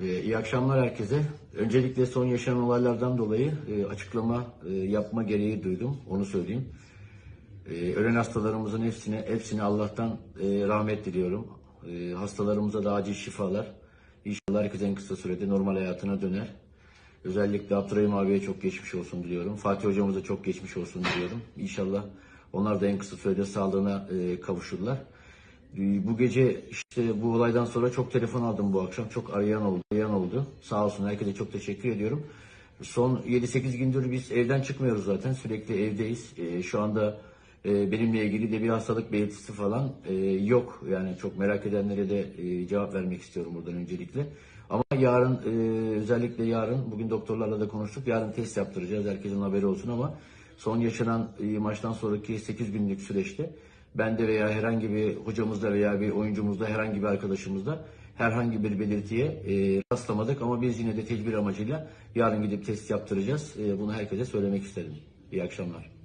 Ee, iyi akşamlar herkese. Öncelikle son yaşanan olaylardan dolayı e, açıklama e, yapma gereği duydum. Onu söyleyeyim. E, ölen hastalarımızın hepsine, hepsine Allah'tan e, rahmet diliyorum. E, hastalarımıza da acil şifalar. İnşallah herkes en kısa sürede normal hayatına döner. Özellikle Abdurrahim abiye çok geçmiş olsun diliyorum. Fatih hocamıza çok geçmiş olsun diliyorum. İnşallah onlar da en kısa sürede sağlığına kavuşurlar. E, Bu gece işte bu olaydan sonra çok telefon aldım bu akşam. Çok arayan oldu, arayan oldu. Sağ olsun herkese çok teşekkür ediyorum. Son 7-8 gündür biz evden çıkmıyoruz zaten. Sürekli evdeyiz. E, şu anda e, benimle ilgili de bir hastalık belirtisi falan e, yok. Yani çok merak edenlere de e, cevap vermek istiyorum buradan öncelikle. Ama yarın özellikle yarın bugün doktorlarla da konuştuk. Yarın test yaptıracağız. Herkesin haberi olsun ama son yaşanan e, maçtan sonraki 8 günlük süreçte bende veya herhangi bir hocamızda veya bir oyuncumuzda herhangi bir arkadaşımızda herhangi bir belirtiye e, rastlamadık ama biz yine de tedbir amacıyla yarın gidip test yaptıracağız. E, bunu herkese söylemek istedim. İyi akşamlar.